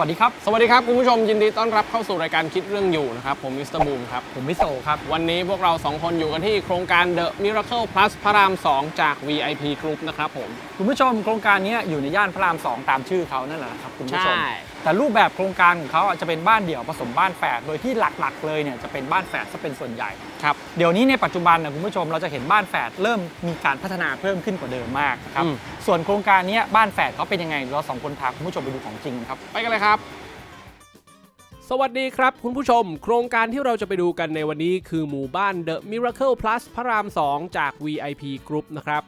สวัสดีครับ สวัสดีครับ คุณผู้ชมยินดีต้อนรับเข้าสู่รายการคิดเรื่องอยู่นะครับ ผมมิสเตอร์บูมครับ ผมมิโซครับ วันนี้พวกเราสองคนอยู่กันที่โครงการ The Miracle Plus พระราม 2 จาก VIP Group นะครับผม คุณผู้ชมโครงการนี้อยู่ในย่านพระรามสองตามชื่อเขานั่นแหละครับคุณผู้ชมใช่ แต่รูปแบบโครงการของเขาอะจะเป็นบ้านเดี่ยวผสมบ้านแฝดโดยที่หลักๆ เลยเนี่ยจะเป็นบ้านแฝดซะเป็นส่วนใหญ่ครับเดี๋ยวนี้ในปัจจุบันนะคุณผู้ชมเราจะเห็นบ้านแฝดเริ่มมีการพัฒนาเพิ่มขึ้นกว่าเดิมมากนะครับอืม ส่วนโครงการนี้บ้านแฝดเขาเป็นยังไงเราสองคนพาคุณผู้ชมไปดูของจริงครับ ไปกันเลยครับ สวัสดีครับ คุณผู้ชม โครงการที่เราจะไปดูกันในวันนี้คือหมู่บ้าน The Miracle Plus พระราม 2 จาก VIP Group นะครับ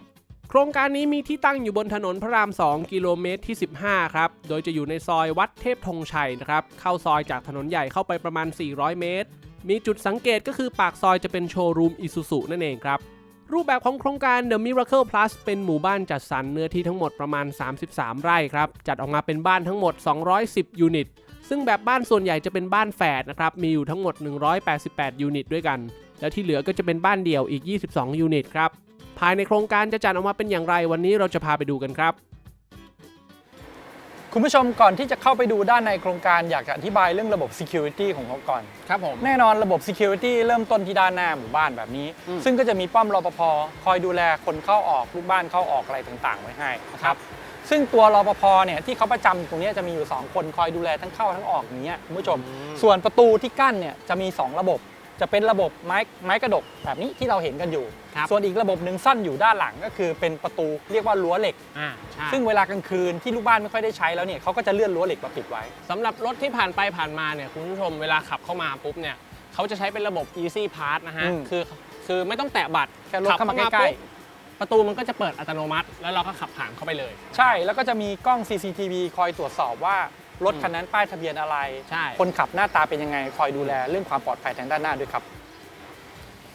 โครงการนี้มีที่ตั้งอยู่บนถนนพระราม 2 กิโลเมตรที่ 15 ครับ โดยจะอยู่ในซอยวัดเทพธงชัยนะครับ เข้าซอยจากถนนใหญ่เข้าไปประมาณ 400 เมตร มีจุดสังเกตก็คือปากซอยจะเป็นโชว์รูมอิซูซุนั่นเองครับ รูปแบบของโครงการ The Miracle Plus เป็นหมู่บ้านจัดสรรเนื้อที่ทั้งหมดประมาณ 33 ไร่ครับ จัดออกมาเป็นบ้านทั้งหมด 210 ยูนิต ซึ่งแบบบ้านส่วนใหญ่จะเป็นบ้านแฝดนะครับ มีอยู่ทั้งหมด 188 ยูนิตด้วยกัน แล้วที่เหลือก็จะเป็นบ้านเดี่ยวอีก 22 ยูนิตครับ ภายในโครงการจะจัดออกมาเป็นอย่างไรวันนี้เราจะพาไปดูกันครับ คุณผู้ชมก่อนที่จะเข้าไปดูด้านในโครงการอยากจะอธิบายเรื่องระบบ Security ของเขาก่อน ครับผม แน่นอนระบบ Security เริ่มต้นที่ด้านหน้าหมู่บ้านแบบนี้ อืม ซึ่งก็จะมีป้อมรปภคอยดูแลคนเข้าออกลูกบ้านเข้าออกอะไรต่างๆ ไว้ให้นะครับซึ่งตัวรปภเนี่ยที่เขาประจำอยู่ตรงเนี้ยจะมีอยู่ 2 คนคอยดูแลทั้งเข้าทั้งออกอย่างเงี้ยคุณผู้ชม ส่วนประตูที่กั้นเนี่ยจะมี 2 ระบบ จะเป็นระบบไม้ไม้กระดกแบบนี้ที่เราเห็นกันอยู่ ครับ ส่วนอีกระบบหนึ่งสั้นอยู่ด้านหลังก็คือเป็นประตูเรียกว่ารั้วเหล็ก อ่าใช่ซึ่งเวลากลางคืนที่ลูกบ้านไม่ค่อยได้ใช้แล้วเนี่ยเขาก็จะเลื่อนรั้วเหล็กมาปิดไว้ สำหรับรถที่ผ่านไปผ่านมาเนี่ยคุณผู้ชมเวลาขับเข้ามาปุ๊บเนี่ยเขาจะใช้เป็นระบบ Easy Pass นะฮะ อืมคือคือไม่ต้องแตะบัตรแค่รถเข้ามาขับใกล้ๆปุ๊บประตูมันก็จะเปิดอัตโนมัติ แล้วเราก็ขับผ่านเข้าไปเลย ใช่แล้วก็จะมีกล้อง CCTV คอยตรวจสอบว่า รถคันนั้นป้ายทะเบียนอะไร ใช่ คนขับหน้าตาเป็นยังไง คอยดูแลเรื่องความปลอดภัยทางด้านหน้าด้วยครับ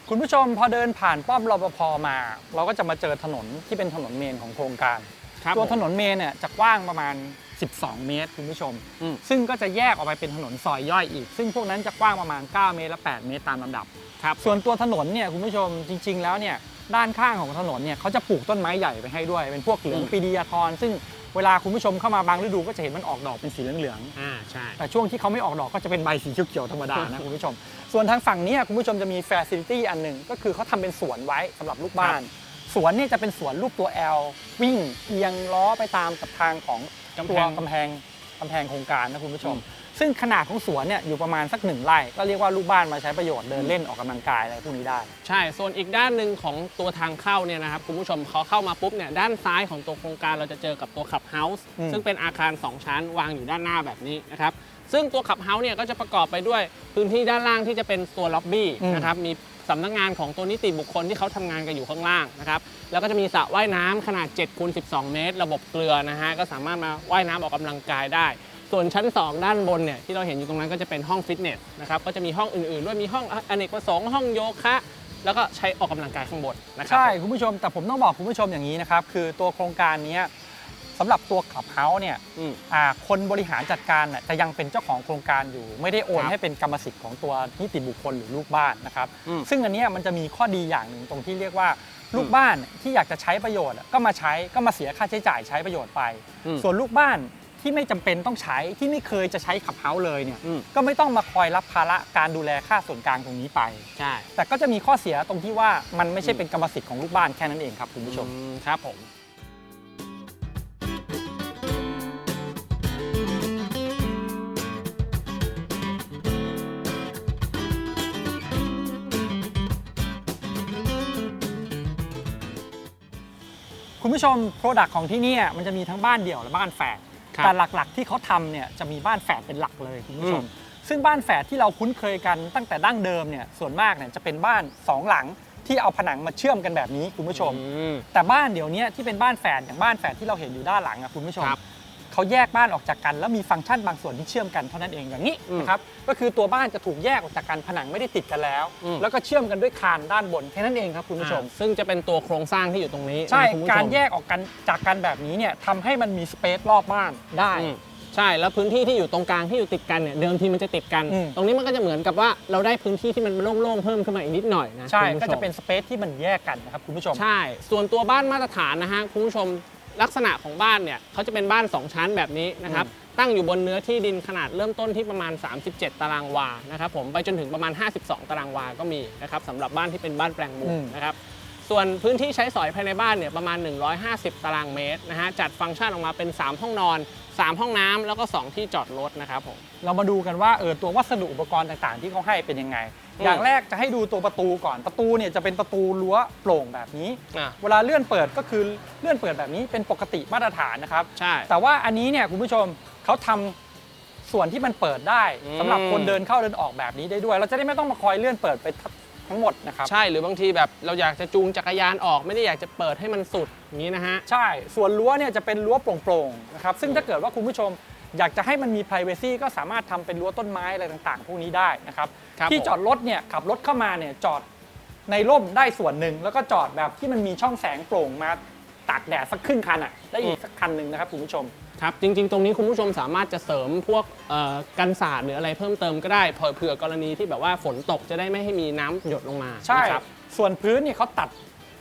คุณผู้ชมพอเดินผ่านป้อมรปภมา เราก็จะมาเจอถนนที่เป็นถนนเมนของโครงการครับตัวผมถนนเมนเนี่ยจะกว้างประมาณ 12 เมตรคุณผู้ชม อืม ซึ่งก็จะแยกออกไปเป็นถนนซอยย่อยอีก ซึ่งพวกนั้นจะกว้างประมาณ 9 เมตรและ 8 เมตรตามลำดับ ครับ ส่วนตัวถนนเนี่ยคุณผู้ชมจริง ๆ แล้วเนี่ยด้านข้างของถนนเนี่ยเขาจะปลูกต้นไม้ใหญ่ไปให้ด้วย เป็นพวกเหลืองอืม ปีดียาทรซึ่ง เวลาคุณผู้ชมเข้ามาบางฤดูก็จะเห็นมันออกดอกเป็นสีเหลืองอ่าใช่ๆแต่ช่วงที่เขาไม่ออกดอกก็จะเป็นใบสีเขียวๆธรรมดานะ คุณผู้ชม ส่วนทางฝั่งเนี้คุณผู้ชมจะมีฟ a ซิลิตี้อันหนึ่งก็คือเขาทำเป็นสวนไว้สำหรับลูกบ้าน สวนเนี่ยจะเป็นสวนรูปตัว L วิ่งเอียงล้อไปตามกับทางของกำแพตัวงกำแพงกำแพงโครงการนะคุณผู้ชมอืม ซึ่งขนาดของสวนเนี่ยอยู่ประมาณสักหนึ่งไร่ก็เรียกว่าลูกบ้านมาใช้ประโยชน์เดินเล่นออกกำลังกายอะไรพวกนี้ได้ ใช่ส่วนอีกด้านหนึ่งของตัวทางเข้าเนี่ยนะครับคุณผู้ชมเขาเข้ามาปุ๊บเนี่ยด้านซ้ายของตัวโครงการเราจะเจอกับตัวขับเฮาส์อืมซึ่งเป็นอาคาร 2 ชั้นวางอยู่ด้านหน้าแบบนี้นะครับซึ่งตัวขับเฮาส์เนี่ยก็จะประกอบไปด้วยพื้นที่ด้านล่างที่จะเป็นตัวล็อบบี้นะครับมีสำนักงานของตัวนิติบุคคลที่เขาทำงานกันอยู่ข้างล่างนะครับแล้วก็จะมีสระว่ายน้ำขนาด7คูณ12 เมตร ระบบเกลือนะฮะก็สามารถมาว่ายน้ำออกกำลังกายได้ ส่วนชั้น 2 ด้านบนเนี่ยที่เราเห็นอยู่ตรงนั้นก็จะเป็นห้องฟิตเนสนะครับก็จะมีห้องอื่นๆด้วยมีห้องอเนกประสงค์ห้องโยคะ แล้วก็ใช้ออกกำลังกายข้างบนนะครัใช่คุณผู้ชมแต่ผมต้องบอกคุณผู้ชมอย่างนี้นะครับคือตัวโครงการเนี้ยสำหรับตัวขับเฮาส์เนี่ยอืมอ่าคนบริหารจัดการน่ะจะยังเป็นเจ้าของโครงการอยู่ ไม่ได้โอนครับให้เป็นกรรมสิทธิ์ของตัวนิติบุคคลหรือลูกบ้านนะครับอืมซึ่งอันเนี้ยมันจะมีข้อดีอย่างหนึ่งตรงที่เรียกว่าลูกบ้านที่อยากจะใช้ประโยชน์อะก็มาใช้ก็มาเสียค่าใช้จ่ายใช้ประโยชน์ไปอืมส่วนลูกบ้าน ที่ไม่จำเป็นต้องใช้ที่ไม่เคยจะใช้ขับเฮาส์เลยเนี่ยอืมก็ไม่ต้องมาคอยรับภาระการดูแลค่าส่วนกลางตรงนี้ไปใช่แต่ก็จะมีข้อเสียตรงที่ว่ามันไม่ใช่เป็นกรรมสิทธิ์ของลูกบ้านแค่นั้นเองครับคุณผู้ชมอืมครับผมคุณผู้ชมโปรดักต์ของที่เนี่ยมันจะมีทั้งบ้านเดี่ยวและบ้านแฝด ครับแต่หลักๆที่เขาทำเนี่ยจะมีบ้านแฝดเป็นหลักเลยคุณผู้ชมอืมซึ่งบ้านแฝดที่เราคุ้นเคยกันตั้งแต่ดั้งเดิมเนี่ยส่วนมากเนี่ยจะเป็นบ้านสองหลังที่เอาผนังมาเชื่อมกันแบบนี้คุณผู้ชม อืม แต่บ้านเดี๋ยวนี้ที่เป็นบ้านแฝดอย่างบ้านแฝดที่เราเห็นอยู่ด้านหลังอะคุณผู้ชม ครับ เขาแยกบ้านออกจากกัน แล้วมีฟังก์ชันบางส่วนที่เชื่อมกันเท่านั้นเองอย่างนี้อืมนะครับก็คือตัวบ้านจะถูกแยกออกจากกันผนังไม่ได้ติดกันแล้วอืมแล้วก็เชื่อมกันด้วยคานด้านบนแค่นั้นเองครับคุณผู้ชมอ่าซึ่งจะเป็นตัวโครงสร้างที่อยู่ตรงนี้ใช่นะคุณผู้ชมการแยกออกกันจากกันแบบนี้เนี่ยทำให้มันมีสเปซรอบบ้านได้อืมใช่แล้วพื้นที่ที่อยู่ตรงกลางที่อยู่ติดกันเนี่ยเดิมทีมันจะติดกันอืมตรงนี้มันก็จะเหมือนกับว่าเราได้พื้นที่ที่มันโล่งๆเพิ่มขึ้นมาอีกนิดหน่อยนะใช่คุณผู้ก็ชมจะเป็นสเปซที่มันแยกกันนะครับคุณผู้ชมใช่ ส่วนตัวบ้านมาตรฐานนะฮะคุณผู้ชม ลักษณะของบ้านเนี่ยเขาจะเป็นบ้าน 2 ชั้นแบบนี้นะครับ ตั้งอยู่บนเนื้อที่ดินขนาดเริ่มต้นที่ประมาณ 37 ตารางวานะครับผมไปจนถึงประมาณ 52 ตารางวาก็มีนะครับสำหรับบ้านที่เป็นบ้านแปลงมุงอืมนะครับส่วนพื้นที่ใช้สอยภายในบ้านเนี่ยประมาณ 150 ตารางเมตรนะฮะจัดฟังก์ชันออกมาเป็น 3 ห้องนอน 3 ห้องน้ำแล้วก็ 2 ที่จอดรถนะครับผม เรามาดูกันว่าเออตัววัสดุอุปกรณ์ต่างๆ ที่เขาให้เป็นยังไงอืมอย่างแรกจะให้ดูตัวประตูก่อนประตูเนี่ยจะเป็นประตูรั้วโปร่งแบบนี้อะเวลาเลื่อนเปิดก็คือเลื่อนเปิดแบบนี้เป็นปกติมาตรฐานนะครับใช่แต่ว่าอันนี้เนี่ยคุณผู้ชมเขาทำส่วนที่มันเปิดได้อืมสำหรับคนเดินเข้าเดินออกแบบนี้ได้ด้วย เราจะได้ไม่ต้องมาคอยเลื่อนเปิดไป ทั้งหมดนะครับใช่หรือบางทีแบบเราอยากจะจูงจักรยานออกไม่ได้อยากจะเปิดให้มันสุดอย่างนี้นะฮะใช่ส่วนรั้วเนี่ยจะเป็นรั้วโปร่งๆนะครับซึ่งถ้าเกิดว่าคุณผู้ชมอยากจะให้มันมี p r i เวซีก็สามารถทำเป็นรั้วต้นไม้อะไรต่างๆ พวกนี้ได้นะครับครับที่ผมจอดรถเนี่ยขับรถเข้ามาเนี่ยจอดในร่มได้ส่วนหนึ่งแล้วก็จอดแบบที่มันมีช่องแสงโปร่งมาตากแดดสักครึ่งคันอะได้อีกสักคันหนึ่งนะครับคุณผู้ชม ครับจริง ๆ ตรงนี้คุณผู้ชมสามารถจะเสริมพวกเอ่อกันศาสตร์หรืออะไรเพิ่มเติมก็ได้เผื่อเผื่อกรณีที่แบบว่าฝนตกจะได้ไม่ให้มีน้ำหยดลงมาใช่นะครับส่วนพื้นเนี่ยเขาตัด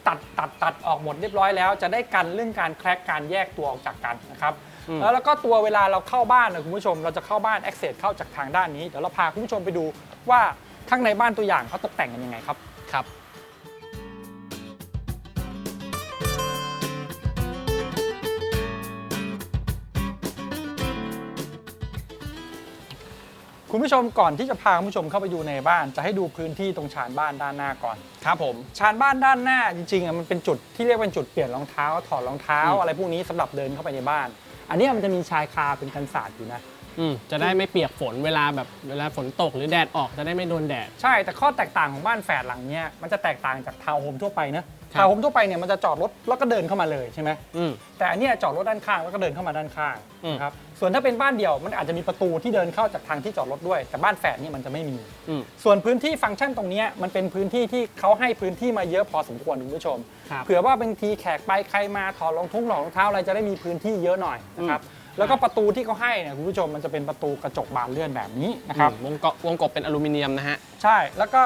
ตัดตัดตัดออกหมดเรียบร้อยแล้ว จะได้กันเรื่องการแครกการแยกตัวออกจากกันนะครับอืมแล้วแล้วก็ตัวเวลาเราเข้าบ้านนะคุณผู้ชมเราจะเข้าบ้าน access เข้าจากทางด้านนี้เดี๋ยวเราพาคุณผู้ชมไปดูว่าข้างในบ้านตัวอย่างเขาตกแต่งกันยังไงครับครับ คุณผู้ชมก่อนที่จะพาคุณผู้ชมเข้าไปดูในบ้าน จะให้ดูพื้นที่ตรงชานบ้านด้านหน้าก่อนครับผมชานบ้านด้านหน้าจริงๆอะมันเป็นจุดที่เรียกว่าเป็นจุดเปลี่ยนรองเท้าถอดรองเท้าอืมอะไรพวกนี้สำหรับเดินเข้าไปในบ้าน อันเนี้ยมันจะมีชายคาเป็นกันศาสตร์อยู่นะ อืมจะได้ไม่เปียกฝนเวลาแบบเวลาฝนตกหรือแดดออกจะได้ไม่โดนแดด ใช่แต่ข้อแตกต่างของบ้านแฝดหลังเนี้ยมันจะแตกต่างจากทาวน์โฮมทั่วไปนะ ครับ ทาวน์โฮมทั่วไปเนี่ยมันจะจอดรถแล้วก็เดินเข้ามาเลยใช่ไหมอืม แต่อันเนี้ยจอดรถด้านข้างแล้วก็เดินเข้ามาด้านข้างอืม นะครับส่วนถ้าเป็นบ้านเดี่ยวมันอาจจะมีประตูที่เดินเข้าจากทางที่จอดรถด้วย แต่บ้านแฝดนี่มันจะไม่มี อืม ส่วนพื้นที่ฟังก์ชันตรงเนี้ยมันเป็นพื้นที่ที่เขาให้พื้นที่มาเยอะพอสมควรคุณผู้ชม ครับเผื่อว่าบางทีแขกไปใครมาถอดรองทุ่งรองเท้าอะไรจะได้มีพื้นที่เยอะหน่อยนะครับแล้วก็ประตูที่เขาให้เนี่ยคุณผู้ชมมันจะเป็นประตูกระจกบานเลื่อนแบบนี้นะครับ อืมวงกบวงกบเป็นอลูมิเนียมนะฮะ ใช่แล้วก็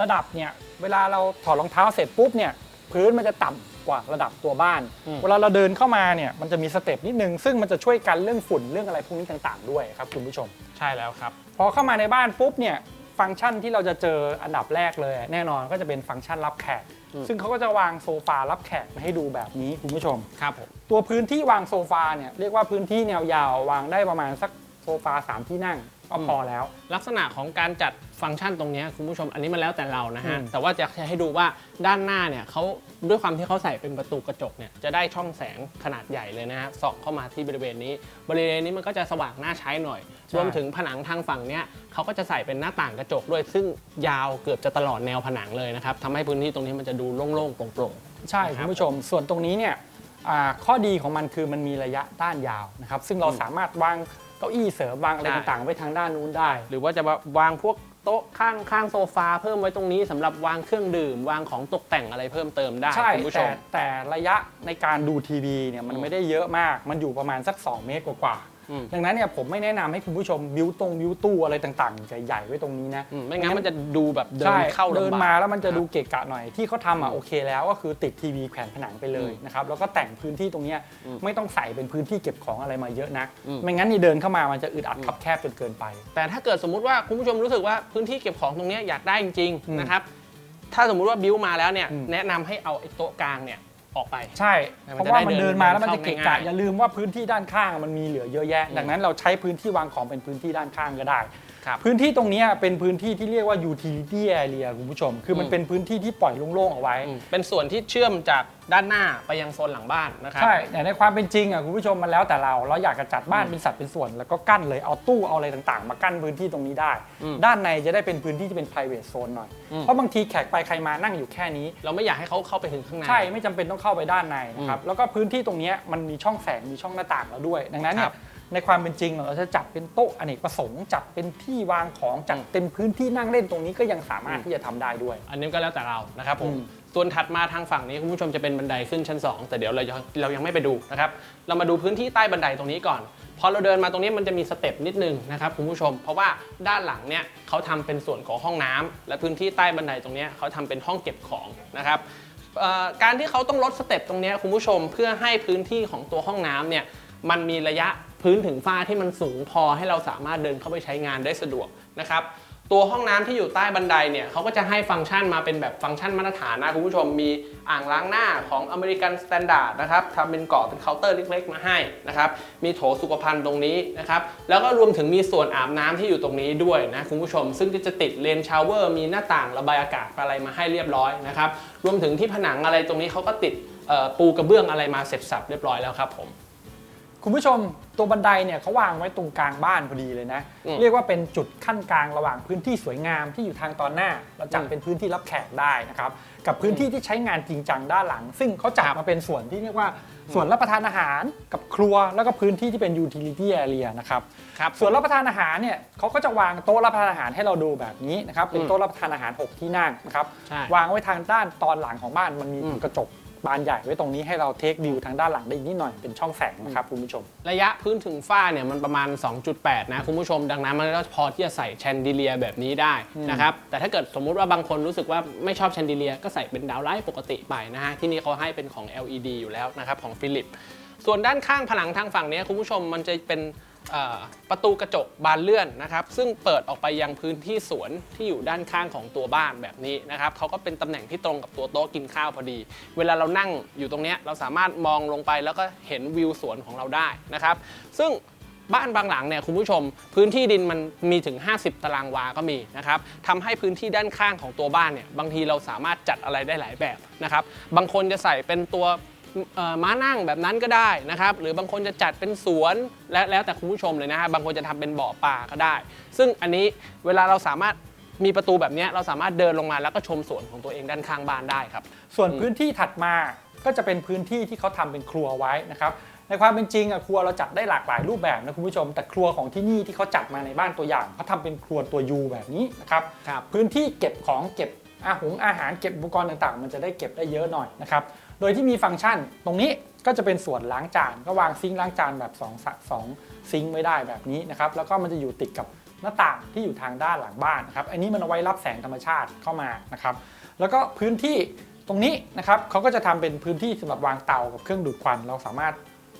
ระดับเนี่ยเวลาเราถอดรองเท้าเสร็จปุ๊บเนี่ย พื้นมันจะต่ำกว่าระดับตัวบ้าน อืม เวลาเราเดินเข้ามาเนี่ยมันจะมีสเต็ปนิดนึง ซึ่งมันจะช่วยกันเรื่องฝุ่นเรื่องอะไรพวกนี้ต่าง ๆ ด้วยครับคุณผู้ชม ใช่แล้วครับ พอเข้ามาในบ้านปุ๊บเนี่ยฟังก์ชันที่เราจะเจออันดับแรกเลย แน่นอนก็จะเป็นฟังก์ชันรับแขก อืม ซึ่งเขาก็จะวางโซฟารับแขกมาให้ดูแบบนี้คุณผู้ชม ครับผมตัวพื้นที่วางโซฟาเนี่ยเรียกว่าพื้นที่แนวยาววางได้ประมาณสักโซฟาสามที่นั่งก็พอแล้ว ลักษณะของการจัด ฟังก์ชันตรงเนี้ยคุณผู้ชมอันนี้มันแล้วแต่เรานะฮะอืมแต่ว่าจะให้ดูว่าด้านหน้าเนี่ยเขาด้วยความที่เขาใส่เป็นประตูกระจกเนี่ยจะได้ช่องแสงขนาดใหญ่เลยนะฮะส่องเข้ามาที่บริเวณนี้ บริเวณนี้มันก็จะสว่างน่าใช้หน่อย รวมถึงผนังทางฝั่งเนี้ยเขาก็จะใส่เป็นหน้าต่างกระจกด้วย ซึ่งยาวเกือบจะตลอดแนวผนังเลยนะครับทำให้พื้นที่ตรงนี้มันจะดูโล่งๆโปร่งใช่นะคคุรับณผู้ชม ส่วนตรงนี้เนี่ยอ่าข้อดีของมันคือมันมีระยะด้านยาวนะครับซึ่งเราอืมสามารถวางเก้าอี้เสริมวางอะไรใช่ต่างๆไว้ทางด้านนู้นได้ๆหรือว่าจะวางพวก โต๊ะข้างข้างโซฟาเพิ่มไว้ตรงนี้สำหรับวางเครื่องดื่ม วางของตกแต่งอะไรเพิ่มเติมได้ใช่คุณผู้ชแต่มแต่ระยะในการดูทีวีเนี่ยมันอืมไม่ได้เยอะมากมันอยู่ประมาณสัก 2 เมตรกว่าอืมๆ ดังนั้นเนี่ยผมไม่แนะนำให้คุณผู้ชมบิวตรงบิวตู้อะไรต่างๆใหญ่ๆไว้ตรงนี้นะอืมไม่งั้นมันจะดูแบบเดินใช่เข้าเดินลำบากมาแล้วมันจะครับดูเกะกะหน่อยที่เขาทำอะโอเคแล้วก็คือติดทีวีแขวนผนังไปเลยอืมนะครับแล้วก็แต่งพื้นที่ตรงเนี้ยอืมไม่ต้องใส่เป็นพื้นที่เก็บของอะไรมาเยอะนักอืมไม่งั้นนี่เดินเข้ามามันจะอึดอัดคับแคบจนเกินไป แต่ถ้าเกิดสมมุติว่าคุณผู้ชมรู้สึกว่าพื้นที่เก็บของตรงเนี้ยอยากได้จริงอืมๆนะครับถ้าสมมุติว่าบิวมาแล้วเนี่ยอืมแนะนำให้เอาไอ้โต๊ะกลางเนี่ย ออกไป ใช่มันเพราะจะว่าได้มันเดินเดินมาแล้วมันเข้าจะเกะง่ากะยๆอย่าลืมว่าพื้นที่ด้านข้างมันมีเหลือเยอะแยะอืมดังนั้นเราใช้พื้นที่วางของเป็นพื้นที่ด้านข้างก็ได้ ครับพื้นที่ตรงเนี้ยเป็นพื้นที่ที่เรียกว่า utility area คุณผู้ชม คือมันอืมเป็นพื้นที่ที่ปล่อยโล่งๆเอาไว้อืมเป็นส่วนที่เชื่อมจากด้านหน้าไปยังโซนหลังบ้านนะครับใช่แต่ในความเป็นจริงอะคุณผู้ชมมันแล้วแต่เรา เราอยากจะจัดบ้านอืมเป็นสัดเป็นส่วน แล้วก็กั้นเลยเอาตู้เอาอะไรต่างๆ มากั้นพื้นที่ตรงนี้ได้อืมด้านในจะได้เป็นพื้นที่ที่เป็น private zone หน่อยอืมเพราะบางทีแขกไปใครมานั่งอยู่แค่นี้ เราไม่อยากให้เขาเข้าไปถึงข้างในใช่ไม่จำเป็นต้องเข้าไปด้านในนะครับอืมแล้วก็พื้นที่ตรงเนี้ยมันมีช่องแสงมีช่องหน้าต่างแล้วด้วย ดังนั้นเนี่ครัยบ ในความเป็นจริงเราจะจัดเป็นโต๊ะอเนกประสงค์จัดเป็นที่วางของจัดอืมเป็นพื้นที่นั่งเล่นตรงนี้ก็ยังสามารถอืมที่จะทำได้ด้วย อันนี้ก็แล้วแต่เรานะครับผมอืมส่วนถัดมาทางฝั่งนี้คุณผู้ชมจะเป็นบันไดขึ้นชั้น 2 แต่เดี๋ยวเรายังเรายังไม่ไปดูนะครับ เรามาดูพื้นที่ใต้บันไดตรงนี้ก่อน พอเราเดินมาตรงนี้มันจะมีสเต็ปนิดนึงนะครับคุณผู้ชม เพราะว่าด้านหลังเนี่ยเขาทำเป็นส่วนของห้องน้ำและพื้นที่ใต้บันไดตรงเนี้ยเขาทำเป็นห้องเก็บของนะครับเอ่อการที่เขาต้องลดสเต็ปตรงเนี้ยคุณผู้ชมเพื่อให้พื้นที่ของตัวห้องน้ำเนี่ยมันมีระยะ พื้นถึงฝ้าที่มันสูงพอให้เราสามารถเดินเข้าไปใช้งานได้สะดวกนะครับตัวห้องน้ำที่อยู่ใต้บันไดเนี่ยเขาก็จะให้ฟังก์ชันมาเป็นแบบฟังก์ชันมาตรฐานนะคุณผู้ชมมีอ่างล้างหน้าของอเมริกันสแตนดาร์ดนะครับทำเป็นเกาะเป็นเคาน์เตอร์เล็กๆ มาให้นะครับมีโถสุขภัณฑ์ตรงนี้นะครับแล้วก็รวมถึงมีส่วนอาบน้ำที่อยู่ตรงนี้ด้วยนะคุณผู้ชม ซึ่งก็จะติดเลนชาวเวอร์มีหน้าต่างระบายอากาศอะไรมาให้เรียบร้อยนะครับรวมถึงที่ผนังอะไรตรงนี้เขาก็ติดปูกระเบื้องอะไรมาเสร็จสับเรียบร้อยแล้วครับผม คุณผู้ชมตัวบันไดเนี่ยเขาวางไว้ตรงกลางบ้านพอดีเลยนะ อืม เรียกว่าเป็นจุดขั้นกลางระหว่างพื้นที่สวยงามที่อยู่ทางตอนหน้า เราจัดอืมเป็นพื้นที่รับแขกได้นะครับ กับพื้นที่ที่ใช้งานจริงจังด้านหลัง ซึ่งเขาจัดมาเป็นส่วนที่เรียกว่าส่วนรับประทานอาหารกับครัวแล้วก็พื้นที่ที่เป็น utility area นะครับ ครับส่วนรับประทานอาหารเนี่ยเขาก็จะวางโต๊ะรับประทานอาหารให้เราดูแบบนี้นะครับเป็นอืมโต๊ะรับประทานอาหาร 6 ที่นั่งนะครับใช่ วางไว้ทางด้านตอนหลังของบ้านมันมีอืมกระจก บานใหญ่ไว้ตรงนี้ให้เราเทควิวทางด้านหลังได้อีกนิดหน่อยเป็นช่องแสงนะครับคุณผู้ชม ระยะพื้นถึงฝ้าเนี่ยมันประมาณ 2.8 นะคุณผู้ชม ดังนั้นมันก็พอที่จะใส่แชนดิเลียแบบนี้ได้นะครับแต่ถ้าเกิดสมมุติว่าบางคนรู้สึกว่าไม่ชอบแชนดิเลียก็ใส่เป็นดาวไลท์ปกติไปนะฮะที่นี่เขาให้เป็นของ LED อยู่แล้วนะครับของฟิลิปส่วนด้านข้างผนังทางฝั่งเนี้ยคุณผู้ชมมันจะเป็นเอ่อ ประตูกระจกบานเลื่อนนะครับซึ่งเปิดออกไปยังพื้นที่สวนที่อยู่ด้านข้างของตัวบ้านแบบนี้นะครับเขาก็เป็นตำแหน่งที่ตรงกับตัวโต๊ะกินข้าวพอดี เวลาเรานั่งอยู่ตรงเนี้ยเราสามารถมองลงไปแล้วก็เห็นวิวสวนของเราได้นะครับ ซึ่งบ้านบางหลังเนี่ยคุณผู้ชม พื้นที่ดินมันมีถึง 50 ตารางวาก็มีนะครับทำให้พื้นที่ด้านข้างของตัวบ้านเนี่ยบางทีเราสามารถจัดอะไรได้หลายแบบนะครับบางคนจะใส่เป็นตัว ม้านั่งแบบนั้นก็ได้นะครับ หรือบางคนจะจัดเป็นสวนและแล้วแต่คุณผู้ชมเลยนะฮะบางคนจะทำเป็นบ่อปลาก็ได้ ซึ่งอันนี้เวลาเราสามารถมีประตูแบบเนี้ยเราสามารถเดินลงมาแล้วก็ชมสวนของตัวเองด้านข้างบ้านได้ครับ ส่วนพื้นที่ถัดมาก็จะเป็นพื้นที่ที่เขาทำเป็นครัวไว้นะครับในความเป็นจริงอะครัวเราจัดได้หลากหลายรูปแบบนะคุณผู้ชม แต่ครัวของที่นี่ที่เขาจัดมาในบ้านตัวอย่างเขาทำเป็นครัวตัวยูแบบนี้นะครับครับพื้นที่เก็บของเก็บอาหงอาหารเก็บอุปกรณ์ต่างๆ มันจะได้เก็บได้เยอะหน่อยนะครับ โดยที่มีฟังก์ชันตรงนี้ก็จะเป็นส่วนล้างจาน ก็วางซิงค์ล้างจานแบบ2สะสองซิงค์ไว้ได้แบบนี้นะครับ แล้วก็มันจะอยู่ติดกับหน้าต่างที่อยู่ทางด้านหลังบ้านนะครับ อันนี้มันเอาไว้รับแสงธรรมชาติเข้ามานะครับ แล้วก็พื้นที่ตรงนี้นะครับเขาก็จะทำเป็นพื้นที่สำหรับวางเตากับเครื่องดูดควัน เราสามารถ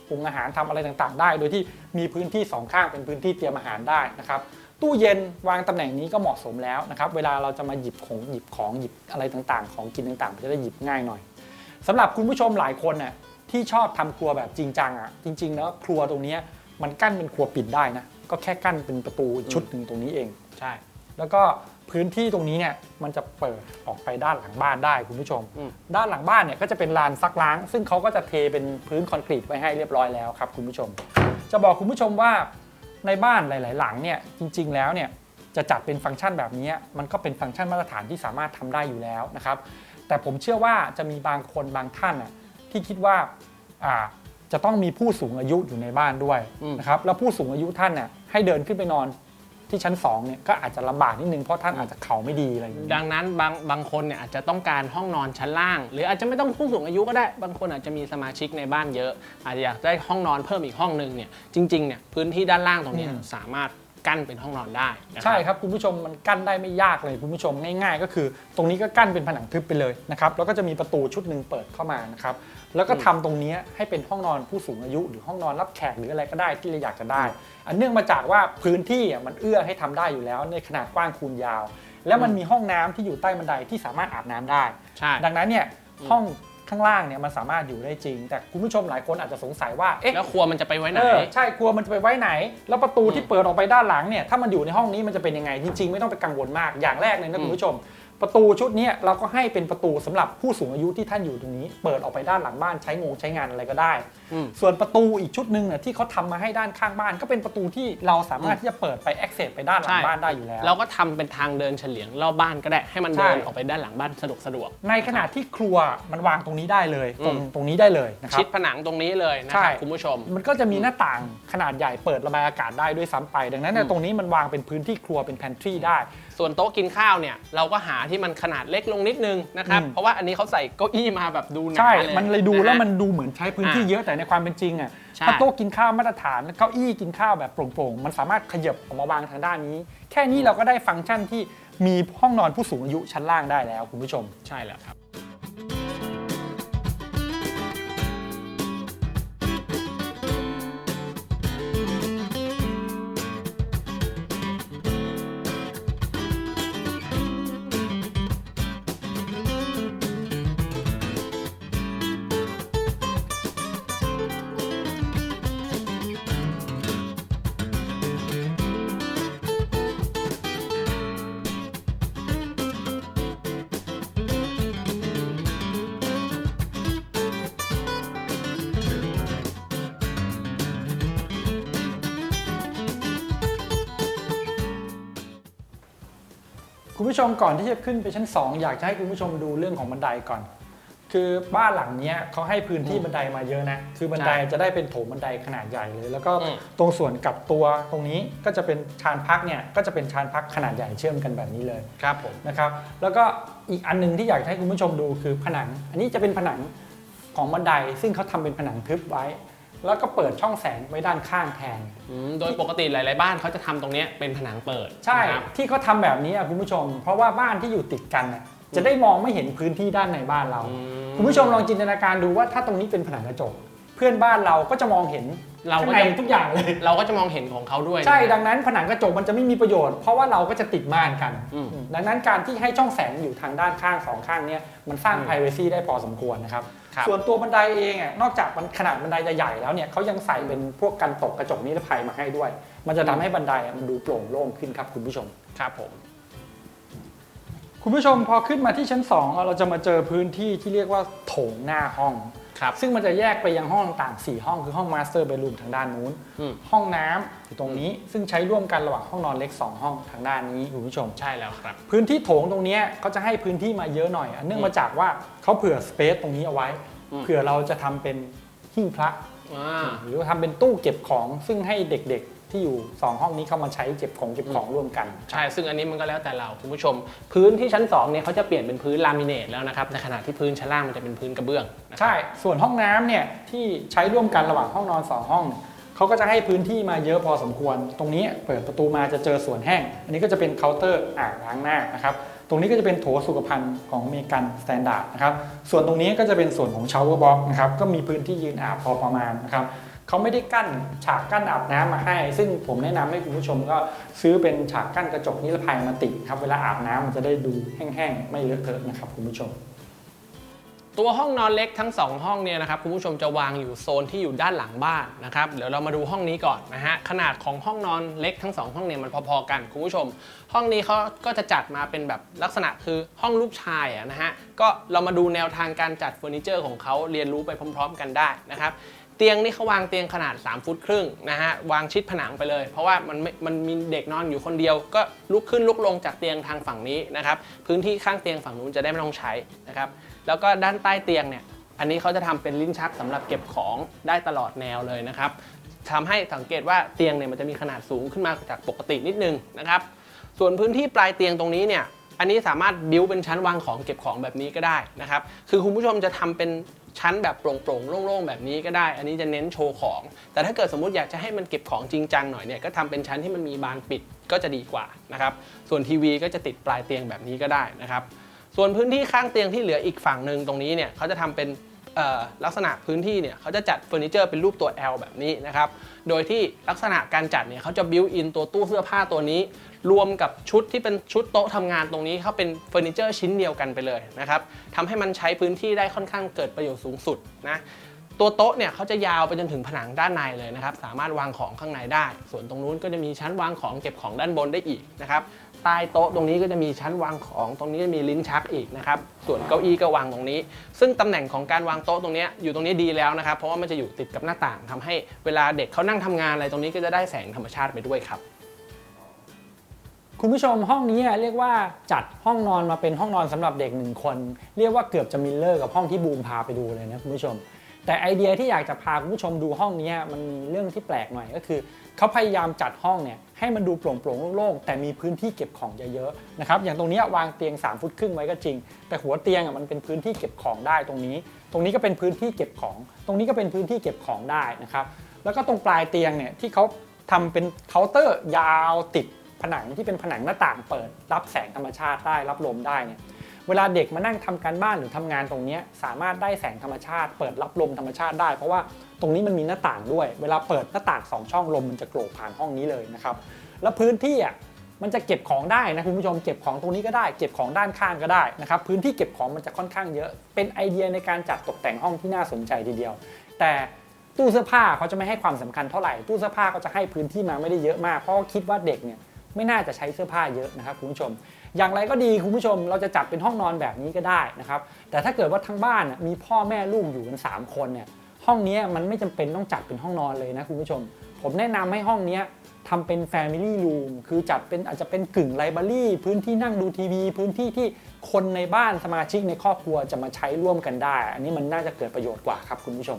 ปรุงอาหารทำอะไรต่างๆ ได้ โดยที่มีพื้นที่สองข้างเป็นพื้นที่เตรียมอาหารได้นะครับ ตู้เย็นวางตำแหน่งนี้ก็เหมาะสมแล้วนะครับ เวลาเราจะมาหยิบของหยิบของหยิบอะไรต่างๆ ของกินต่างๆมันจะได้หยิบง่ายหน่อย สำหรับคุณผู้ชมหลายคนน่ะที่ชอบทำครัวแบบจริงจังอะจริง ๆ แล้วครัวตรงเนี้ยมันกั้นเป็นครัวปิดได้นะก็แค่กั้นเป็นประตูชุดหนึ่งตรงนี้เองใช่ แล้วก็พื้นที่ตรงนี้เนี่ยมันจะเปิดออกไปด้านหลังบ้านได้คุณผู้ชมอืมด้านหลังบ้านเนี่ยก็จะเป็นลานซักล้าง ซึ่งเขาก็จะเทเป็นพื้นคอนกรีตไว้ให้เรียบร้อยแล้วครับคุณผู้ชม จะบอกคุณผู้ชมว่าในบ้านหลาย ๆ หลังเนี่ยจริง ๆ แล้วเนี่ยจะจัดเป็นฟังก์ชันแบบนี้มันก็เป็นฟังก์ชันมาตรฐานที่สามารถทำได้อยู่แล้วนะครับ แต่ผมเชื่อว่าจะมีบางคนบางท่านน่ะที่คิดว่าอ่าจะต้องมีผู้สูงอายุอยู่ในบ้านด้วยอืม นะครับแล้วผู้สูงอายุท่านน่ะให้เดินขึ้นไปนอนที่ชั้นสองเนี่ยก็อาจจะลำบากนิดนึงเพราะท่านอาจจะเข่าไม่ดีอะไรอย่างนี้ดังนั้นบางบางคนเนี่ยอาจจะต้องการห้องนอนชั้นล่าง หรืออาจจะไม่ต้องผู้สูงอายุก็ได้ บางคนอาจจะมีสมาชิกในบ้านเยอะ อาจจะอยากได้ห้องนอนเพิ่มอีกห้องนึงเนี่ยจริงๆเนี่ยพื้นที่ด้านล่างตรงเนี้ยอืม สามารถ กั้นเป็นห้องนอนได้นะใช่ครับคุณผู้ชมมันกั้นได้ไม่ยากเลยคุณผู้ชมง่าย ๆ ก็คือ ตรงนี้ก็กั้นเป็นผนังทึบไปเลยนะครับแล้วก็จะมีประตูชุดหนึ่งเปิดเข้ามานะครับแล้วก็ทำตรงนี้ให้เป็นห้องนอนผู้สูงอายุ หรือห้องนอนรับแขกหรืออะไรก็ได้ที่เราอยากจะได้ อันเนื่องมาจากว่าพื้นที่อะมันเอื้อให้ทำได้อยู่แล้ว ในขนาดกว้างคูณยาว แล้วมันมีห้องน้ำที่อยู่ใต้บันไดที่สามารถอาบน้ำได้ใช่ดังนั้นเนี่ยห้อง ข้างล่างเนี่ยมันสามารถอยู่ได้จริง แต่คุณผู้ชมหลายคนอาจจะสงสัยว่าเอ๊ะแล้วครัวมันจะไปไว้ไหน เออใช่ครัวมันจะไปไว้ไหน แล้วประตูที่อืมเปิดออกไปด้านหลังเนี่ยถ้ามันอยู่ในห้องนี้มันจะเป็นยังไงจริง ๆ ไม่ต้องไปกังวลมากอย่างแรกเลยนะอืมคุณผู้ชม ประตูชุดเนี้ยเราก็ให้เป็นประตูสำหรับผู้สูงอายุที่ท่านอยู่ตรงนี้ เปิดออกไปด้านหลังบ้านใช้งงใช้งานอะไรก็ได้อืมส่วนประตูอีกชุดหนึ่งเนี่ยที่เขาทำมาให้ด้านข้างบ้าน ก็เป็นประตูที่เราสามารถอืมที่จะเปิดไป access ไปด้านหลัใช่งบ้านได้อยู่แล้ว เราก็ทำเป็นทางเดินเฉลียงรอบบ้านก็ได้ให้มันใช่เดินออกไปด้านหลังบ้านสะดวกสะดวก ในขณะที่ครัวมันวางตรงนี้ได้เลยตรงอืมตรงนี้ได้เลยนะครัชิบดผนังตรงนี้เลยนะใช่ครับคุณผู้ชม มันก็จะมีหน้าต่างขนาดใหญ่เปิดระบายอากาศได้ด้วยซ้ำไป ดังนั้นเนี่ยอืมตรงนี้มันวางเป็นพื้นที่ครัวเป็น pantry ได้ ส่วนโต๊ะกินข้าวเนี่ยเราก็หาที่มันขนาดเล็กลงนิดนึงนะครับอืมเพราะว่าอันนี้เขาใส่เก้าอี้มาแบบดูหนาใช่ เลยมันเลยดูะฮะ แล้วมันดูเหมือนใช้พื้นที่อะเยอะแต่ในความเป็นจริงอะใช่ ถ้าโต๊ะกินข้าวมาตรฐานเก้าอี้กินข้าวแบบโปร่งๆ มันสามารถขยับออกมาวางทางด้านนี้ แค่นี้เราก็ได้ฟังก์ชันที่มีห้องนอนผู้สูงอายุชั้นล่างได้แล้วคุณผู้ชม ใช่แล้วครับ ผู้ชมก่อนที่จะขึ้นไปชั้น 2 อยากจะให้คุณผู้ชมดูเรื่องของบันไดก่อน คือบ้านหลังเนี้ยเขาให้พื้นที่อืมบันไดมาเยอะนะ คือบันไดใช่จะได้เป็นโถงบันไดขนาดใหญ่เลย แล้วก็อืม ตรงส่วนกลับตัวตรงนี้ก็จะเป็นชานพักเนี่ยก็จะเป็นชานพักขนาดใหญ่เชื่อมกันแบบนี้เลย ครับผม นะครับแล้วก็อีกอันหนึงที่อยากให้คุณผู้ชมดูคือผนัง อันนี้จะเป็นผนังของบันไดซึ่งเขาทำเป็นผนังทึบไว้ แล้วก็เปิดช่องแสงไว้ด้านข้างแทน อืมโดยปกติหลาย ๆ บ้านเขาจะทำตรงเนี้ยเป็นผนังเปิดใช่นะครับที่เขาทำแบบนี้อะคุณผู้ชม เพราะว่าบ้านที่อยู่ติดกันน่ะจะได้มองไม่เห็นพื้นที่ด้านในบ้านเรา อืคุณผู้ชมลองจินตนาการดูว่าถ้าตรงนี้เป็นผนังกระจก เพื่อนบ้านเราก็จะมองเห็นเราก็ข้างในจะทุกอย่างเลย เราก็จะมองเห็นของเขาด้วยใช่นะ ดังนั้นผนังกระจกมันจะไม่มีประโยชน์เพราะว่าเราก็จะติดม่านกัน อืมดังนั้นการที่ให้ช่องแสงอยู่ทางด้านข้างสองข้างเนี่ยมันสร้าง อืม p r i เวซีได้พอสมควรนะครับ ครับส่วนตัวบันไดเองอะนอกจากมันขนาดบันไดจะใหญ่แล้วเนี่ยเขายังใส่เป็นพวกกันตกกระจกนิรภัยมาให้ด้วย มันจะทำให้บันไดอะมันดูโปร่งโล่งขึ้นครับคุณผู้ชม ครับผม คุณผู้ชมพอขึ้นมาที่ชั้น2อะเราจะมาเจอพื้นที่ที่เรียกว่าโถงหน้าห้อง ครับซึ่งมันจะแยกไปยังห้องต่างๆ4ห้องคือห้องมาสเตอร์เบดรูมทางด้านนู้น อืม ห้องน้ำอยู่ตรงนี้ซึ่งใช้ร่วมกันระหว่างห้องนอนเล็ก 2 ห้องทางด้านนี้คุณผู้ชม ใช่แล้วครับ พื้นที่โถงตรงเนี้ยเขาจะให้พื้นที่มาเยอะหน่อยอะเนื่องมาจากว่าเขาเผื่อสเปซตรงนี้เอาไว้ อืม เผื่อเราจะทำเป็นหิ้งพระ อ่า หรือว่าทำเป็นตู้เก็บของซึ่งให้เด็กๆ ที่อยู่สองห้องนี้เข้ามาใช้เก็บของเก็บของร่วมกัน ใช่ ซึ่งอันนี้มันก็แล้วแต่เราคุณผู้ชม พื้นที่ชั้น2เนี่ยเขาจะเปลี่ยนเป็นพื้นลามิเนตแล้วนะครับในขณะที่พื้นชั้นล่างมันจะเป็นพื้นกระเบื้องนะครับใช่ ส่วนห้องน้ำเนี่ยที่ใช้ร่วมกันระหว่างห้องนอนสองห้องเนี่ยเขาก็จะให้พื้นที่มาเยอะพอสมควร ตรงนี้เปิดประตูมาจะเจอส่วนแห้ง อันนี้ก็จะเป็นเคาน์เตอร์อ่างล้างหน้านะครับตรงนี้ก็จะเป็นโถสุขภัณฑ์ของอเมริกันสแตนดาร์ดนะครับ ส่วนตรงนี้ก็จะเป็นส่วนของชาวเวอร์บ็อกนะครับ ก็มีพื้นที่ยืนอาบพอประมาณนะครับ เขาไม่ได้กั้นฉากกั้นอาบน้ำมาให้ ซึ่งผมแนะนำให้คุณผู้ชมก็ซื้อเป็นฉากกั้นกระจกนิรภัยมาติดครับเวลาอาบน้ำมันจะได้ดูแห้งๆไม่เลอะเทอะนะครับคุณผู้ชมตัวห้องนอนเล็กทั้ง 2 ห้องเนี่ยนะครับคุณผู้ชมจะวางอยู่โซนที่อยู่ด้านหลังบ้านนะครับเดี๋ยวเรามาดูห้องนี้ก่อนนะฮะขนาดของห้องนอนเล็กทั้ง 2 ห้องเนี่ยมันพอๆกันคุณผู้ชม ห้องนี้เขาก็จะจัดมาเป็นแบบลักษณะคือห้องลูกชายะนะฮะก็เรามาดูแนวทางการจัดเฟอร์นิเจอร์ของเขาเรียนรู้ไปพร้อม ๆ กันได้นะครับ เตียงนี่เขาวางเตียงขนาด 3 ฟุตครึ่งนะฮะวางชิดผนังไปเลย เพราะว่ามันม่มันมีเด็กนอนอยู่คนเดียว ก็ลุกขึ้นลุกลงจากเตียงทางฝั่งนี้นะครับพื้นที่ข้างเตียงฝั่งนู้นจะได้ไม่ต้องใช้นะครับแล้วก็ด้านใต้เตียงเนี่ยอันนี้เขาจะทำเป็นลิ้นชักสำหรับเก็บของได้ตลอดแนวเลยนะครับทำให้สังเกตว่าเตียงเนี่ยมันจะมีขนาดสูงขึ้นมาจากปกตินิดนึงนะครับส่วนพื้นที่ปลายเตียงตรงนี้เนี่ยอันนี้สามารถบิวเป็นชั้นวางของเก็บของแบบนี้ก็ได้นะครับคือคุณผู้ชมจะทำเป็น ชั้นแบบโปร่งๆโล่งๆ แบบนี้ก็ได้ อันนี้จะเน้นโชว์ของ แต่ถ้าเกิดสมมติอยากจะให้มันเก็บของจริงจังหน่อยเนี่ยก็ทำเป็นชั้นที่มันมีบานปิดก็จะดีกว่านะครับส่วนทีวีก็จะติดปลายเตียงแบบนี้ก็ได้นะครับส่วนพื้นที่ข้างเตียงที่เหลืออีกฝั่งหนึ่งตรงนี้เนี่ยเขาจะทำเป็น ลักษณะพื้นที่เนี่ยเขาจะจัดเฟอร์นิเจอร์เป็นรูปตัว L แบบนี้นะครับ โดยที่ลักษณะการจัดเนี่ยเขาจะบิวอินตัวตู้เสื้อผ้าตัวนี้ รวมกับชุดที่เป็นชุดโต๊ะทำงานตรงนี้เขาเป็นเฟอร์นิเจอร์ชิ้นเดียวกันไปเลยนะครับทำให้มันใช้พื้นที่ได้ค่อนข้างเกิดประโยชน์สูงสุดนะตัวโต๊ะเนี่ยเขาจะยาวไปจนถึงผนังด้านในเลยนะครับ สามารถวางของข้างในได้ ส่วนตรงนู้นก็จะมีชั้นวางของเก็บของด้านบนได้อีกนะครับ ใต้โต๊ะตรงนี้ก็จะมีชั้นวางของ ตรงนี้จะมีลิ้นชักอีกนะครับ ส่วนเก้าอี้ก็วางตรงนี้ ซึ่งตำแหน่งของการวางโต๊ะตรงนี้อยู่ตรงนี้ดีแล้วนะครับ เพราะว่ามันจะอยู่ติดกับหน้าต่างทำให้เวลาเด็กเขานั่งทำงานอะไรตรงนี้ก็จะได้แสงธรรมชาติไปด้วยครับ คุณผู้ชมห้องนี้เรียกว่าจัดห้องนอนมาเป็นห้องนอนสำหรับเด็กหนึ่งคน เรียกว่าเกือบจะมิลเลอร์กับห้องที่บูมพาไปดูเลยนะคุณผู้ชม แต่ไอเดียที่อยากจะพาคุณผู้ชมดูห้องนี้มันมีเรื่องที่แปลกหน่อยก็คือเขาพยายามจัดห้องเนี่ยให้มันดูโปร่งๆโล่งๆแต่มีพื้นที่เก็บของเยอะๆนะครับอย่างตรงนี้วางเตียง 3 ฟุตครึ่งไว้ก็จริง แต่หัวเตียงอะมันเป็นพื้นที่เก็บของได้ตรงนี้ ตรงนี้ก็เป็นพื้นที่เก็บของ ตรงนี้ก็เป็นพื้นที่เก็บของได้นะครับแล้วก็ตรงปลายเตียงเนี่ยที่เขาทำเป็นเคาน์เตอร์ยาวติดผนังที่เป็นผนังหน้าต่างเปิด รับแสงธรรมชาติได้รับลมได้เนี่ย เวลาเด็กมานั่งทำการบ้านหรือทำงานตรงนี้สามารถได้แสงธรรมชาติ เปิดรับลมธรรมชาติได้ เพราะว่าตรงนี้มันมีหน้าต่างด้วย เวลาเปิดหน้าต่างสองช่องลมมันจะโกรกผ่านห้องนี้เลยนะครับแล้วพื้นที่อะมันจะเก็บของได้นะคุณผู้ชมเก็บของตรงนี้ก็ได้เก็บของด้านข้างก็ได้นะครับพื้นที่เก็บของมันจะค่อนข้างเยอะ เป็นไอเดียในการจัดตกแต่งห้องที่น่าสนใจทีเดียว แต่ตู้เสื้อผ้าเขาจะไม่ให้ความสำคัญเท่าไหร่ตู้เสื้อผ้าก็จะให้พื้นที่มาไม่ได้เยอะมากเพราะว่าคิดว่าเด็กเนี่ยไม่น่าจะใช้เสื้อผ้าเยอะนะครับคุณผู้ชม อย่างไรก็ดีคุณผู้ชมเราจะจัดเป็นห้องนอนแบบนี้ก็ได้นะครับ แต่ถ้าเกิดว่าทั้งบ้านมีพ่อแม่ลูกอยู่กัน 3 คนเนี่ยห้องนี้มันไม่จำเป็นต้องจัดเป็นห้องนอนเลยนะคุณผู้ชม ผมแนะนำให้ห้องนี้ทำเป็น Family Room คือจัดเป็นอาจจะเป็นกึ่งไลบรารีพื้นที่นั่งดูทีวี พื้นที่ที่คนในบ้านสมาชิกในครอบครัวจะมาใช้ร่วมกันได้ อันนี้มันน่าจะเกิดประโยชน์กว่าครับคุณผู้ชม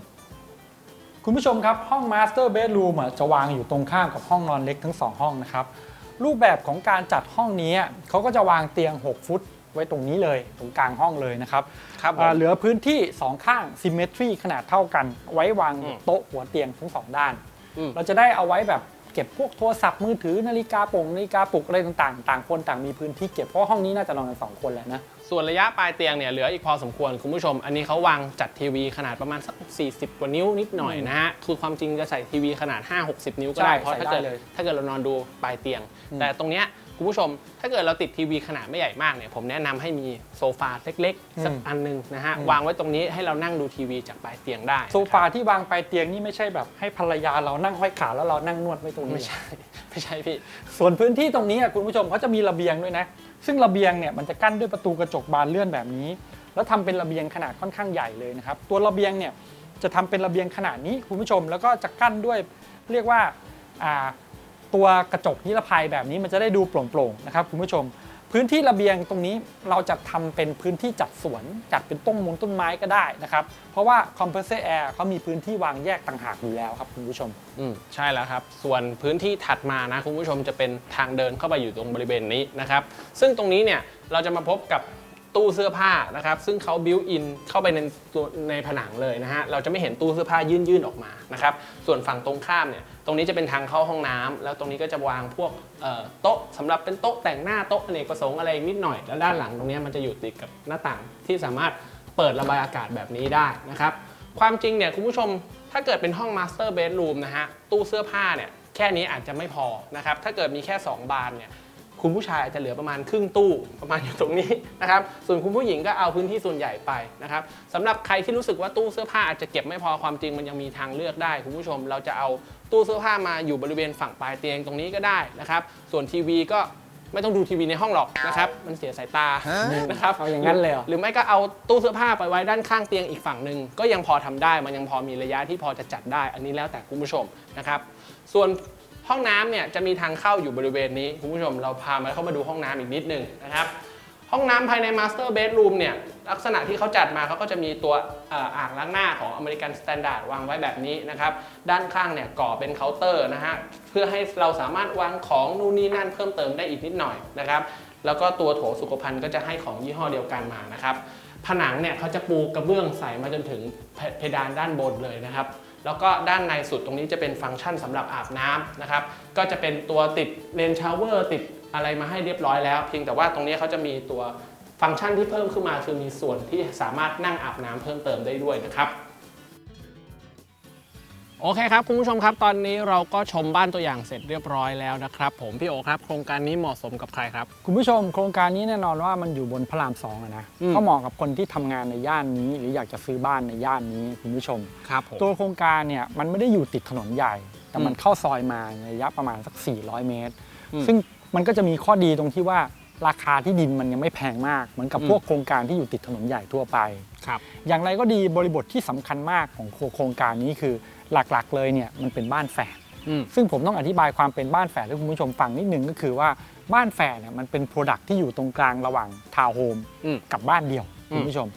คุณผู้ชมครับ ห้อง Master Bedroom จะวางอยู่ตรงข้ามกับห้องนอนเล็กทั้ง 2 ห้องนะครับ รูปแบบของการจัดห้องนี้เขาก็จะวางเตียง 6 ฟุตไว้ตรงนี้เลยตรงกลางห้องเลยนะครับครับผมอ่าเหลือพื้นที่ 2 ข้าง Symmetry ขนาดเท่ากัน ไว้วางอืมโต๊ะหัวเตียงทั้งสองด้านอืมเราจะได้เอาไว้แบบ เก็บพวกโทรศัพท์มือถือนาฬิกาปงนาฬิกาปลุกอะไรต่างๆ ต่างคนต่างมีพื้นที่เก็บเพราะว่าห้องนี้น่าจะนอนกันสองคนแหละนะ ส่วนระยะปลายเตียงเนี่ยเหลืออีกพอสมควรคุณผู้ชม อันนี้เขาวางจัดทีวีขนาดประมาณสัก 40 กว่านิ้วนิดหน่อยนะฮะ คือความจริงจะใส่ทีวีขนาด 5-60 นิ้วก็ได้ ใช่เพราะถ้าใส่เกิดได้เลยถ้าเกิดเรานอนดูปลายเตียงอืมแต่ตรงเนี้ย คุณผู้ชม ถ้าเกิดเราติดทีวีขนาดไม่ใหญ่มากเนี่ยผมแนะนำให้มีโซฟาเล็กๆสักอันหนึงนะฮะวางไว้ตรงนี้ให้เรานั่งดูทีวีจากปลายเตียงได้ โซฟาที่วางไปลายเตียงนี่ไม่ใช่แบบให้ภรรยาเรานั่งห้อยขาแล้วเรานั่งนวดไว้ตรงนี้ไม่ใช่ไม่ใช่พี่ ส่วนพื้นที่ตรงนี้อะคุณผู้ชมเขาจะมีระเบียงด้วยนะ ซึ่งระเบียงเนี่ยมันจะกั้นด้วยประตูกระจกบานเลื่อนแบบนี้ แล้วทำเป็นระเบียงขนาดค่อนข้างใหญ่เลยนะครับตัวระเบียงเนี่ยจะทำเป็นระเบียงขนาดนี้คุณผู้ชมแล้วก็จะกั้นด้วยเรียกว่าอ่า ตัวกระจกนิรภัยแบบนี้มันจะได้ดูโปร่งๆนะครับคุณผู้ชม พื้นที่ระเบียงตรงนี้เราจะทำเป็นพื้นที่จัดสวน จัดเป็นต้นมงต้นไม้ก็ได้นะครับเพราะว่า compressor air เขามีพื้นที่วางแยกต่างหากอยู่แล้วครับคุณผู้ชมอืมใช่แล้วครับ ส่วนพื้นที่ถัดมานะคุณผู้ชมจะเป็นทางเดินเข้าไปอยู่ตรงบริเวณนี้นะครับซึ่งตรงนี้เนี่ยเราจะมาพบกับ ตู้เสื้อผ้านะครับ ซึ่งเขาบิวอินเข้าไปในตัวในผนังเลยนะฮะ เราจะไม่เห็นตู้เสื้อผ้ายื่นๆออกมานะครับ ส่วนฝั่งตรงข้ามเนี่ย ตรงนี้จะเป็นทางเข้าห้องน้ำแล้วตรงนี้ก็จะวางพวกโต๊ะสำหรับเป็นโต๊ะแต่งหน้าโต๊ะอเนกประสงค์อะไรนิดหน่อย แล้วด้านหลังตรงนี้มันจะอยู่ติดกับหน้าต่างที่สามารถเปิดระบายอากาศแบบนี้ได้นะครับ ความจริงเนี่ยคุณผู้ชมถ้าเกิดเป็นห้อง Master Bedroom นะฮะ ตู้เสื้อผ้าเนี่ยแค่นี้อาจจะไม่พอนะครับ ถ้าเกิดมีแค่ 2 บานเนี่ย คุณผู้ชายอาจจะเหลือประมาณครึ่งตู้ประมาณอยู่ตรงนี้นะครับ ส่วนคุณผู้หญิงก็เอาพื้นที่ส่วนใหญ่ไปนะครับสำหรับใครที่รู้สึกว่าตู้เสื้อผ้าอาจจะเก็บไม่พอความจริงมันยังมีทางเลือกได้ คุณผู้ชมเราจะเอาตู้เสื้อผ้ามาอยู่บริเวณฝั่งปลายเตียงตรงนี้ก็ได้นะครับ ส่วนทีวีก็ไม่ต้องดูทีวีในห้องหรอกนะครับ มันเสียสายตานะครับเอาอย่างนั้นเลยเหรอหรือไม่ก็เอาตู้เสื้อผ้าไปไว้ด้านข้างเตียงอีกฝั่งหนึ่งก็ยังพอทำได้ มันยังพอมีระยะที่พอจะจัดได้ อันนี้แล้วแต่คุณผู้ชมนะครับ ส่วน ห้องน้ำเนี่ยจะมีทางเข้าอยู่บริเวณนี้คุณผู้ชมเราพามาเข้ามาดูห้องน้ำอีกนิดหนึงนะครับห้องน้ำภายใน Master Bedroom เนี่ยลักษณะที่เขาจัดมาเขาก็จะมีตัวอ่ออ่างล้างหน้าของ American Standard วางไว้แบบนี้นะครับด้านข้างเนี่ยก่อเป็นเคาน์เตอร์นะฮะเพื่อให้เราสามารถวางของนู่นนี่นั่นเพิ่มเติมได้อีกนิดหน่อยนะครับแล้วก็ตัวโถสุขภัณฑ์ก็จะให้ของยี่ห้อเดียวกันมานะครับผนังเนี่ยเขาจะปูกระเบื้องใสมาจนถึงเพเพดานด้านบนเลยนะครับ แล้วก็ด้านในสุดตรงนี้จะเป็นฟังก์ชันสำหรับอาบน้ำนะครับ ก็จะเป็นตัวติดเลนชาวเวอร์ติดอะไรมาให้เรียบร้อยแล้ว เพียงแต่ว่าตรงนี้เขาจะมีตัวฟังก์ชันที่เพิ่มขึ้นมาคือมีส่วนที่สามารถนั่งอาบน้ำเพิ่มเติมได้ด้วยนะครับ โอเคครับคุณผู้ชมครับตอนนี้เราก็ชมบ้านตัวอย่างเสร็จเรียบร้อยแล้วนะครับ ผมพี่โอครับ โครงการนี้เหมาะสมกับใครครับ คุณผู้ชมโครงการนี้แน่นอนว่ามันอยู่บนพระรามสองอะนะอืม ก็เหมาะกับคนที่ทำงานในย่านนี้ หรืออยากจะซื้อบ้านในย่านนี้คุณผู้ชม ครับผม ตัวโครงการเนี่ยมันไม่ได้อยู่ติดถนนใหญ่ แต่มันอืมเข้าซอยมาในระยะประมาณสัก 400 เมตร อืมซึ่งมันก็จะมีข้อดีตรงที่ว่าราคาที่ดินมันยังไม่แพงมากเหมือนกับอืม พวกโครงการที่อยู่ติดถนนใหญ่ทั่วไป ครับ อย่างไรก็ดีบริบทที่สำคัญมากของโครงการนี้คือ หลักๆ เลยเนี่ยมันเป็นบ้านแฝดอืมซึ่งผมต้องอธิบายความเป็นบ้านแฝดให้คุณผู้ชมฟังนิดนึงก็คือว่าบ้านแฝดเนี่ยมันเป็นโปรดักที่อยู่ตรงกลางระหว่างทาวน์โฮมอืมกับบ้านเดี่ยวอืมคุณผู้ชม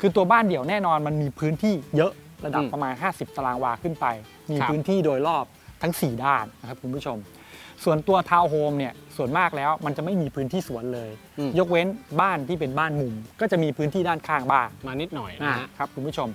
คือตัวบ้านเดี่ยวแน่นอนมันมีพื้นที่เยอะระดับอืมประมาณ 50 ตารางวาขึ้นไป มีครับพื้นที่โดยรอบทั้ง 4 ด้านนะครับคุณผู้ชม ส่วนตัวทาวน์โฮมเนี่ยส่วนมากแล้วมันจะไม่มีพื้นที่สวนเลย อืม ยกเว้นบ้านที่เป็นบ้านมุม ก็จะมีพื้นที่ด้านข้างบ้านมานิดหน่อยอ่านะฮะ ครับคุณผู้ชม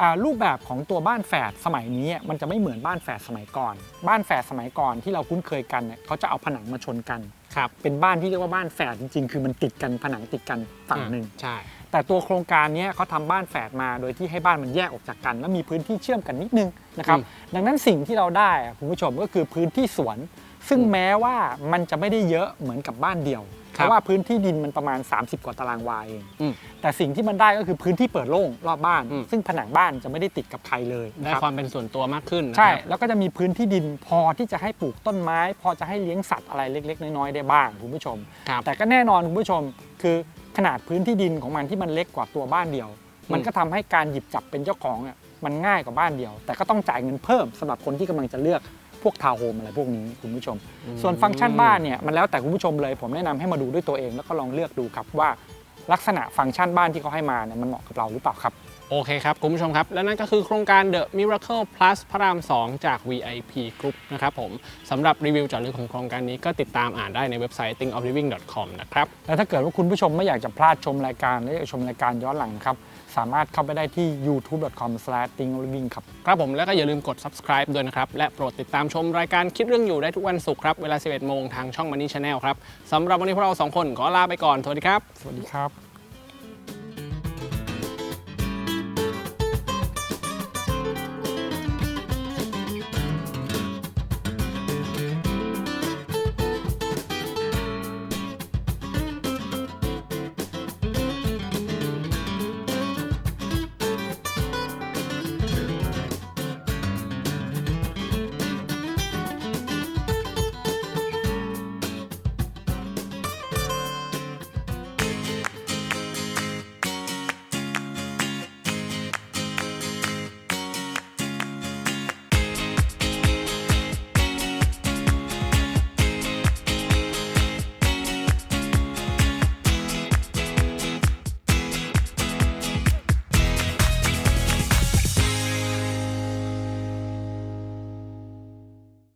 อ่ารูปแบบของตัวบ้านแฝดสมัยนี้มันจะไม่เหมือนบ้านแฝดสมัยก่อน บ้านแฝดสมัยก่อนที่เราคุ้นเคยกันเนี่ยเขาจะเอาผนังมาชนกัน ครับเป็นบ้านที่เรียกว่าบ้านแฝดจริงๆ คือมันติดกันผนังติดกันฝั่งหนึ่งใช่ แต่ตัวโครงการเนี้ยเขาทำบ้านแฝดมาโดยที่ให้บ้านมันแยกออกจากกัน แล้วมีพื้นที่เชื่อมกันนิดนึงนะครับ อืม ดังนั้นสิ่งที่เราได้อะคุณผู้ชมก็คือพื้นที่สวน ซึ่งอืมแม้ว่ามันจะไม่ได้เยอะเหมือนกับบ้านเดี่ยว เพครับราะว่าพื้นที่ดินมันประมาณ 30 กว่าตารางวาเอง อืม แต่สิ่งที่มันได้ก็คือพื้นที่เปิดโล่งรอบบ้าน อืม ซึ่งผนังบ้านจะไม่ได้ติดกับใครเลยได้นะครับ ความเป็นส่วนตัวมากขึ้นนะใช่ครับ แล้วก็จะมีพื้นที่ดินพอที่จะให้ปลูกต้นไม้ พอจะให้เลี้ยงสัตว์อะไรเล็ก ๆ น้อยๆได้บ้างคุณผู้ชม ครับแต่ก็แน่นอนคุณผู้ชม คือขนาดพื้นที่ดินของมันที่มันเล็กกว่าตัวบ้านเดียว มันก็ทำให้การหยิบจับเป็นเจ้าของอะมันง่ายกว่าบ้านเดียว แต่ก็ต้องจ่ายเงินเพิ่มสำหรับคนที่กำลังจะเลือก พวกทาวน์โฮมอะไรพวกนี้คุณผู้ชม ส่วนฟังก์ชันบ้านเนี่ยมันแล้วแต่คุณผู้ชมเลย ผมแนะนำให้มาดูด้วยตัวเองแล้วก็ลองเลือกดูครับว่าลักษณะฟังก์ชันบ้านที่เขาให้มาเนี่ยมันเหมาะกับเราหรือเปล่าครับ โอเคครับ คุณผู้ชมครับ และนั่นก็คือโครงการ The Miracle Plus พระราม 2 จาก VIP Group นะครับผมสำหรับรีวิวเจาะลึกของโครงการนี้ก็ติดตามอ่านได้ในเว็บไซต์ thinkofliving.com นะครับ แล้วถ้าเกิดว่าคุณผู้ชมไม่อยากจะพลาดชมรายการและอยากชมรายการย้อนหลังครับ สามารถเข้าไปได้ที่ youtube.com/thinkliving ครับ ครับผมแล้วก็อย่าลืมกด subscribe ด้วยนะครับ และโปรดติดตามชมรายการคิดเรื่องอยู่ได้ทุกวันศุกร์ครับ เวลา 11 โมงทางช่อง Money Channel ครับสำหรับวันนี้พวกเราสองคนขอลาไปก่อน สวัสดีครับ สวัสดีครับ